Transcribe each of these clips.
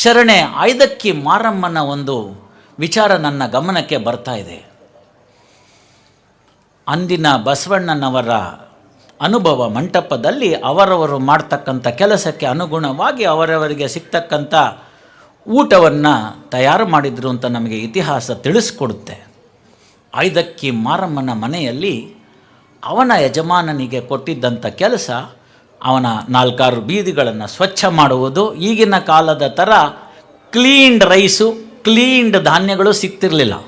ಶರಣೆ, ಐದಕ್ಕಿ ಮಾರಮ್ಮನ ಒಂದು ವಿಚಾರ ನನ್ನ ಗಮನಕ್ಕೆ ಬರ್ತಾ ಇದೆ. ಅಂದಿನ ಬಸವಣ್ಣನವರ ಅನುಭವ ಮಂಟಪದಲ್ಲಿ ಅವರವರು ಮಾಡ್ತಕ್ಕಂಥ ಕೆಲಸಕ್ಕೆ ಅನುಗುಣವಾಗಿ ಅವರವರಿಗೆ ಸಿಗ್ತಕ್ಕಂಥ ಊಟವನ್ನು ತಯಾರು ಮಾಡಿದರು ಅಂತ ನಮಗೆ ಇತಿಹಾಸ ತಿಳಿಸ್ಕೊಡುತ್ತೆ. ಐದಕ್ಕಿ ಮಾರಮ್ಮನ ಮನೆಯಲ್ಲಿ ಅವನ ಯಜಮಾನನಿಗೆ ಕೊಟ್ಟಿದ್ದಂಥ ಕೆಲಸ ಅವನ ನಾಲ್ಕಾರು ಬೀದಿಗಳನ್ನು ಸ್ವಚ್ಛ ಮಾಡುವುದು. ಈಗಿನ ಕಾಲದ ಥರ ಕ್ಲೀನ್ಡ್ ರೈಸು ಕ್ಲೀನ್ಡ್ ಧಾನ್ಯಗಳು ಸಿಗ್ತಿರಲಿಲ್ಲ.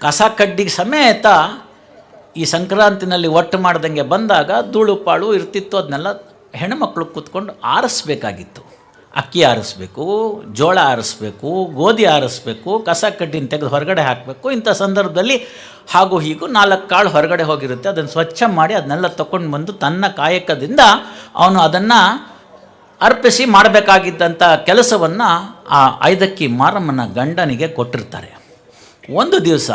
ಕಸ ಕಡ್ಡಿಗೆ ಸಮೇತ ಈ ಸಂಕ್ರಾಂತಿನಲ್ಲಿ ಒಟ್ಟು ಮಾಡ್ದಂಗೆ ಬಂದಾಗ ಧೂಳು, ಪಾಳು ಇರ್ತಿತ್ತು. ಅದನ್ನೆಲ್ಲ ಹೆಣ್ಣುಮಕ್ಳು ಕೂತ್ಕೊಂಡು ಆರಿಸ್ಬೇಕಾಗಿತ್ತು. ಅಕ್ಕಿ ಆರಿಸ್ಬೇಕು, ಜೋಳ ಆರಿಸ್ಬೇಕು, ಗೋಧಿ ಆರಿಸ್ಬೇಕು, ಕಸ ಕಡ್ಡಿನ ತೆಗೆದು ಹೊರಗಡೆ ಹಾಕಬೇಕು. ಇಂಥ ಸಂದರ್ಭದಲ್ಲಿ ಹಾಗೂ ಹೀಗೂ ನಾಲ್ಕು ಕಾಳು ಹೊರಗಡೆ ಹೋಗಿರುತ್ತೆ. ಅದನ್ನು ಸ್ವಚ್ಛ ಮಾಡಿ ಅದನ್ನೆಲ್ಲ ತಗೊಂಡು ಬಂದು ತನ್ನ ಕಾಯಕದಿಂದ ಅವನು ಅದನ್ನು ಅರ್ಪಿಸಿ ಮಾಡಬೇಕಾಗಿದ್ದಂಥ ಕೆಲಸವನ್ನು ಆ ಐದಕ್ಕಿ ಮಾರಮ್ಮನ ಗಂಡನಿಗೆ ಕೊಟ್ಟಿರ್ತಾರೆ. ಒಂದು ದಿವಸ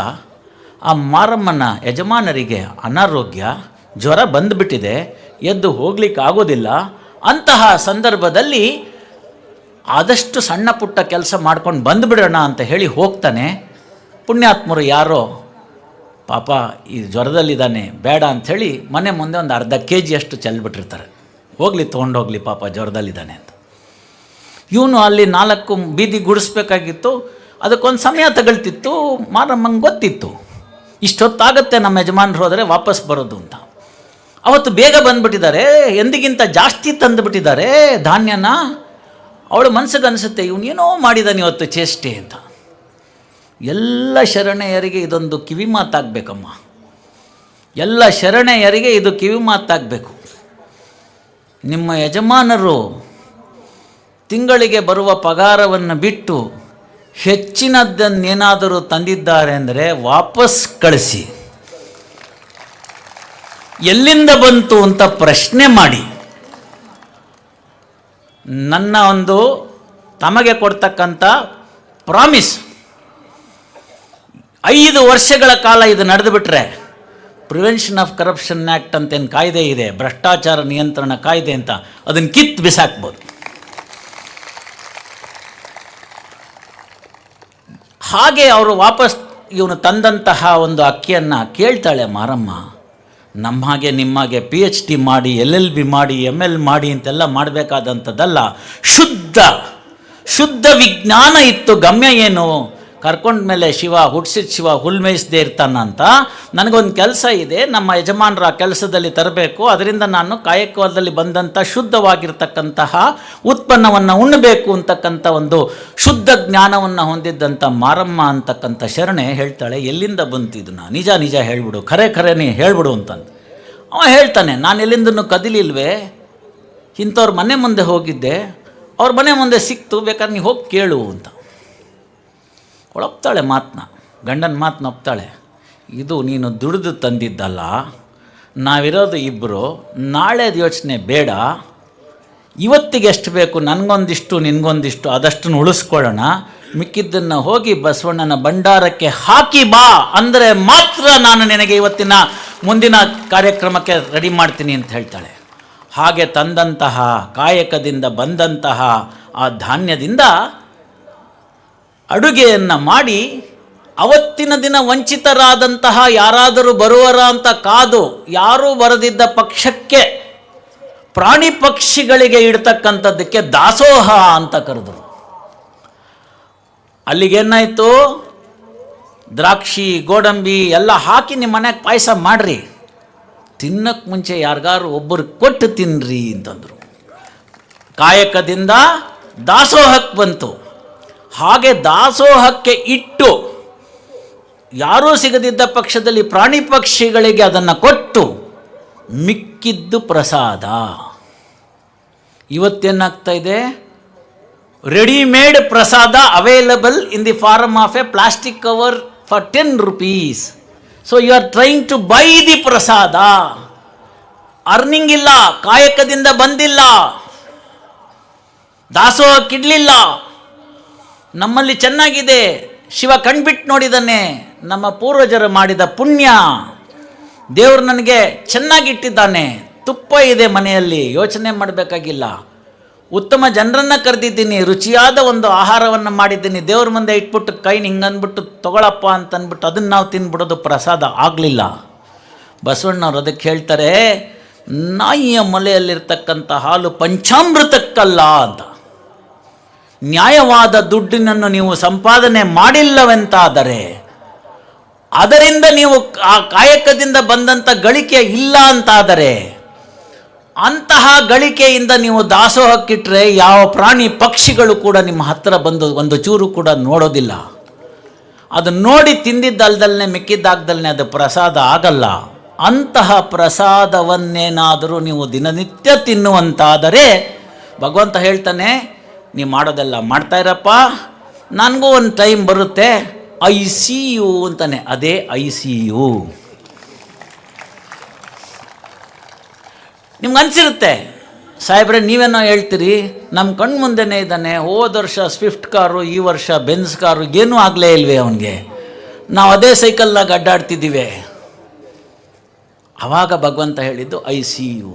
ಆ ಮಾರಮ್ಮನ ಯಜಮಾನರಿಗೆ ಅನಾರೋಗ್ಯ, ಜ್ವರ ಬಂದುಬಿಟ್ಟಿದೆ. ಎದ್ದು ಹೋಗ್ಲಿಕ್ಕೆ ಆಗೋದಿಲ್ಲ ಅಂತಹ ಸಂದರ್ಭದಲ್ಲಿ ಆದಷ್ಟು ಸಣ್ಣ ಪುಟ್ಟ ಕೆಲಸ ಮಾಡ್ಕೊಂಡು ಬಂದುಬಿಡೋಣ ಅಂತ ಹೇಳಿ ಹೋಗ್ತಾನೆ. ಪುಣ್ಯಾತ್ಮರು ಯಾರೋ, ಪಾಪ ಈ ಜ್ವರದಲ್ಲಿದ್ದಾನೆ, ಬೇಡ ಅಂಥೇಳಿ ಮನೆ ಮುಂದೆ ಒಂದು ಅರ್ಧ ಕೆ ಜಿಯಷ್ಟು ಚೆಲ್ಬಿಟ್ಟಿರ್ತಾರೆ. ಹೋಗಲಿ, ತೊಗೊಂಡೋಗ್ಲಿ ಪಾಪ ಜ್ವರದಲ್ಲಿದ್ದಾನೆ ಅಂತ. ಇವನು ಅಲ್ಲಿ ನಾಲ್ಕು ಬೀದಿ ಗುಡಿಸ್ಬೇಕಾಗಿತ್ತು, ಅದಕ್ಕೊಂದು ಸಮಯ ತಗೊಳ್ತಿತ್ತು, ಮಾರಮ್ಮಂಗೆ ಗೊತ್ತಿತ್ತು. ಇಷ್ಟೊತ್ತಾಗತ್ತೆ ನಮ್ಮ ಯಜಮಾನ್ರು ಹೋದರೆ ವಾಪಸ್ ಬರೋದು ಅಂತ. ಅವತ್ತು ಬೇಗ ಬಂದುಬಿಟ್ಟಿದ್ದಾರೆ, ಎಂದಿಗಿಂತ ಜಾಸ್ತಿ ತಂದುಬಿಟ್ಟಿದ್ದಾರೆ, ಧಾನ್ಯನ. ಅವಳ ಮನಸ್ಸಿಗೆ ಅನಿಸುತ್ತೆ ಇವನೇನೋ ಮಾಡಿದಾನೆ ಇವತ್ತು ಚೇಷ್ಟೆ ಅಂತ. ಎಲ್ಲ ಶರಣೆಯರಿಗೆ ಇದೊಂದು ಕಿವಿ ಮಾತಾಗಬೇಕಮ್ಮ. ಎಲ್ಲ ಶರಣೆಯರಿಗೆ ಇದು ಕಿವಿ ಮಾತಾಗಬೇಕು. ನಿಮ್ಮ ಯಜಮಾನರು ತಿಂಗಳಿಗೆ ಬರುವ ಪಗಾರವನ್ನು ಬಿಟ್ಟು ಹೆಚ್ಚಿನದ್ದನ್ನೇನಾದರೂ ತಂದಿದ್ದಾರೆ ಅಂದರೆ ವಾಪಸ್ ಕಳಿಸಿ. ಎಲ್ಲಿಂದ ಬಂತು ಅಂತ ಪ್ರಶ್ನೆ ಮಾಡಿ. ನನ್ನ ಒಂದು ತಮಗೆ ಕೊಡ್ತಕ್ಕಂಥ ಪ್ರಾಮಿಸ್. ಐದು ವರ್ಷಗಳ ಕಾಲ ಇದು ನಡೆದು ಬಿಟ್ಟರೆ ಪ್ರಿವೆನ್ಷನ್ ಆಫ್ ಕರಪ್ಷನ್ ಆ್ಯಕ್ಟ್ ಅಂತೇನು ಕಾಯ್ದೆ ಇದೆ, ಭ್ರಷ್ಟಾಚಾರ ನಿಯಂತ್ರಣ ಕಾಯ್ದೆ ಅಂತ ಅದನ್ನು ಕಿತ್ತು ಬಿಸಾಕ್ಬೋದು. ಹಾಗೆ ಅವರು ವಾಪಸ್ ಇವನು ತಂದಂತಹ ಒಂದು ಅಕ್ಕಿಯನ್ನು ಕೇಳ್ತಾಳೆ ಮಾರಮ್ಮ ನಮ್ಮ ಹಾಗೆ ನಿಮ್ಮಾಗೆ ಪಿ ಎಚ್ ಡಿ ಮಾಡಿ ಎಲ್ ಎಲ್ ಬಿ ಮಾಡಿ ಎಂ ಎಲ್ ಮಾಡಿ ಅಂತೆಲ್ಲ ಮಾಡಬೇಕಾದಂಥದ್ದಲ್ಲ, ಶುದ್ಧ ಶುದ್ಧ ವಿಜ್ಞಾನ ಇತ್ತು, ಗಮ್ಯ ಏನು? ಕರ್ಕೊಂಡ ಮೇಲೆ ಶಿವ ಹುಟ್ಟಿಸಿದ ಶಿವ ಹುಲ್ ಮೇಯಿಸದೇ ಇರ್ತಾನಂತ ನನಗೊಂದು ಕೆಲಸ ಇದೆ, ನಮ್ಮ ಯಜಮಾನರ ಕೆಲಸದಲ್ಲಿ ತರಬೇಕು, ಅದರಿಂದ ನಾನು ಕಾಯಕವಾದಲ್ಲಿ ಬಂದಂಥ ಶುದ್ಧವಾಗಿರ್ತಕ್ಕಂತಹ ಉತ್ಪನ್ನವನ್ನು ಉಣ್ಣಬೇಕು ಅಂತಕ್ಕಂಥ ಒಂದು ಶುದ್ಧ ಜ್ಞಾನವನ್ನು ಹೊಂದಿದ್ದಂಥ ಮಾರಮ್ಮ ಅಂತಕ್ಕಂಥ ಶರಣೆ ಹೇಳ್ತಾಳೆ, ಎಲ್ಲಿಂದ ಬಂತು ಇದನ್ನು ನಿಜ ನಿಜ ಹೇಳ್ಬಿಡು, ಖರೆ ಖರೇನೆ ಹೇಳ್ಬಿಡು ಅಂತಂದು. ಅವ ಹೇಳ್ತಾನೆ, ನಾನು ಎಲ್ಲಿಂದನೂ ಕದಿಲಿಲ್ವೇ? ಇಂಥವ್ರ ಮನೆ ಮುಂದೆ ಹೋಗಿದ್ದೆ, ಅವ್ರ ಮನೆ ಮುಂದೆ ಸಿಕ್ತು, ಬೇಕಾದ್ರೆ ನೀವು ಹೋಗಿ ಕೇಳು ಅಂತ. ಒಳಪ್ತಾಳೆ ಮಾತನ್ನ ಗಂಡನ ಮಾತನ್ನ ಒಪ್ತಾಳೆ, ಇದು ನೀನು ದುಡಿದು ತಂದಿದ್ದಲ್ಲ, ನಾವಿರೋದು ಇಬ್ಬರು ನಾಳೆದು ಯೋಚನೆ ಬೇಡ, ಇವತ್ತಿಗೆ ಎಷ್ಟು ಬೇಕು, ನನಗೊಂದಿಷ್ಟು, ನಿನಗೊಂದಿಷ್ಟು, ಅದಷ್ಟನ್ನು ಉಳಿಸ್ಕೊಳ್ಳೋಣ, ಮಿಕ್ಕಿದ್ದನ್ನು ಹೋಗಿ ಬಸವಣ್ಣನ ಭಂಡಾರಕ್ಕೆ ಹಾಕಿ ಬಾ, ಅಂದರೆ ಮಾತ್ರ ನಾನು ನಿನಗೆ ಇವತ್ತಿನ ಮುಂದಿನ ಕಾರ್ಯಕ್ರಮಕ್ಕೆ ರೆಡಿ ಮಾಡ್ತೀನಿ ಅಂತ ಹೇಳ್ತಾಳೆ. ಹಾಗೆ ತಂದಂತಹ, ಕಾಯಕದಿಂದ ಬಂದಂತಹ ಆ ಧಾನ್ಯದಿಂದ ಅಡುಗೆಯನ್ನು ಮಾಡಿ ಅವತ್ತಿನ ದಿನ ವಂಚಿತರಾದಂತಹ ಯಾರಾದರೂ ಬರುವರ ಅಂತ ಕಾದು ಯಾರೂ ಬರದಿದ್ದ ಪಕ್ಷಕ್ಕೆ ಪ್ರಾಣಿ ಪಕ್ಷಿಗಳಿಗೆ ಇಡ್ತಕ್ಕಂಥದ್ದಕ್ಕೆ ದಾಸೋಹ ಅಂತ ಕರೆದರು. ಅಲ್ಲಿಗೇನಾಯಿತು? ದ್ರಾಕ್ಷಿ, ಗೋಡಂಬಿ ಎಲ್ಲ ಹಾಕಿ ನಿಮ್ಮ ಮನೆಗೆ ಪಾಯಸ ಮಾಡ್ರಿ. ತಿನ್ನಕ್ಕೆ ಮುಂಚೆ ಯಾರಿಗಾರು ಒಬ್ಬರು ಕೊಟ್ಟು ತಿನ್ರಿ ಅಂತಂದರು. ಕಾಯಕದಿಂದ ದಾಸೋಹಕ್ಕೆ ಬಂತು. ಹಾಗೆ ದಾಸೋಹಕ್ಕೆ ಇಟ್ಟು ಯಾರೂ ಸಿಗದಿದ್ದ ಪಕ್ಷದಲ್ಲಿ ಪ್ರಾಣಿ ಪಕ್ಷಿಗಳಿಗೆ ಅದನ್ನು ಕೊಟ್ಟು ಮಿಕ್ಕಿದ್ದು ಪ್ರಸಾದ. ಇವತ್ತೇನಾಗ್ತಾ ಇದೆ? Readymade prasada available in the form of a plastic cover for ten rupees so you are trying to buy the prasada earning ಇಲ್ಲ ಕಾಯಕದಿಂದ ಬಂದಿಲ್ಲ. ದಾಸೋಹಕ್ಕಿಡ್ಲಿಲ್ಲ. ನಮ್ಮಲ್ಲಿ ಚೆನ್ನಾಗಿದೆ. ಶಿವ ಕಣ್ಬಿಟ್ಟು ನೋಡಿದ್ದಾನೆ ನಮ್ಮ ಪೂರ್ವಜರು ಮಾಡಿದ ಪುಣ್ಯ. ದೇವರು ನನಗೆ ಚೆನ್ನಾಗಿಟ್ಟಿದ್ದಾನೆ. ತುಪ್ಪ ಇದೆ ಮನೆಯಲ್ಲಿ, ಯೋಚನೆ ಮಾಡಬೇಕಾಗಿಲ್ಲ. ಉತ್ತಮ ಜನರನ್ನು ಕರೆದಿದ್ದೀನಿ, ರುಚಿಯಾದ ಒಂದು ಆಹಾರವನ್ನು ಮಾಡಿದ್ದೀನಿ. ದೇವ್ರ ಮುಂದೆ ಇಟ್ಬಿಟ್ಟು ಕೈನ ಹಿಂಗನ್ಬಿಟ್ಟು ತಗೊಳಪ್ಪ ಅಂತ ಅಂದ್ಬಿಟ್ಟು ಅದನ್ನು ನಾವು ತಿನ್ಬಿಡೋದು ಪ್ರಸಾದ ಆಗಲಿಲ್ಲ. ಬಸವಣ್ಣವ್ರು ಅದಕ್ಕೆ ಹೇಳ್ತಾರೆ, ನಾಯಿಯ ಮೊಲೆಯಲ್ಲಿರ್ತಕ್ಕಂಥ ಹಾಲು ಪಂಚಾಮೃತಕ್ಕಲ್ಲ ಅಂತ. ನ್ಯಾಯವಾದ ದುಡ್ಡಿನನ್ನು ನೀವು ಸಂಪಾದನೆ ಮಾಡಿಲ್ಲವೆಂತಾದರೆ, ಅದರಿಂದ ನೀವು ಆ ಕಾಯಕದಿಂದ ಬಂದಂಥ ಗಳಿಕೆ ಇಲ್ಲ ಅಂತಾದರೆ, ಅಂತಹ ಗಳಿಕೆಯಿಂದ ನೀವು ದಾಸೋಹಕ್ಕಿಟ್ಟರೆ ಯಾವ ಪ್ರಾಣಿ ಪಕ್ಷಿಗಳು ಕೂಡ ನಿಮ್ಮ ಹತ್ತಿರ ಬಂದು ಒಂದು ಚೂರು ಕೂಡ ನೋಡೋದಿಲ್ಲ. ಅದು ನೋಡಿ ತಿಂದಿದ್ದಲ್ದಲ್ನೇ ಮಿಕ್ಕಿದ್ದಾಗ್ದಲ್ನೇ ಅದು ಪ್ರಸಾದ ಆಗಲ್ಲ. ಅಂತಹ ಪ್ರಸಾದವನ್ನೇನಾದರೂ ನೀವು ದಿನನಿತ್ಯ ತಿನ್ನುವಂತಾದರೆ, ಭಗವಂತ ಹೇಳ್ತಾನೆ ನೀವು ಮಾಡೋದೆಲ್ಲ ಮಾಡ್ತಾ ಇರಪ್ಪ. ನನಗೂ ಒಂದು ಟೈಮ್ ಬರುತ್ತೆ. ಐ ಸಿ ಯು ಅಂತಾನೆ. ಅದೇ ಐ ಸಿ ಯು ನಿಮ್ಗೆ ಅನಿಸಿರುತ್ತೆ? ಸಾಹೇಬ್ರೆ, ನೀವೇನೋ ಹೇಳ್ತೀರಿ? ನಮ್ಮ ಕಣ್ಣು ಮುಂದೆನೇ ಇದ್ದಾನೆ. ಹೋದ ವರ್ಷ ಸ್ವಿಫ್ಟ್ ಕಾರು, ಈ ವರ್ಷ ಬೆನ್ಸ್ ಕಾರು, ಏನೂ ಆಗಲೇ ಇಲ್ವೇ ಅವನಿಗೆ. ನಾವು ಅದೇ ಸೈಕಲ್ನಾಗ ಅಡ್ಡಾಡ್ತಿದ್ದೀವಿ. ಆವಾಗ ಭಗವಂತ ಹೇಳಿದ್ದು ಐ ಸಿ ಯು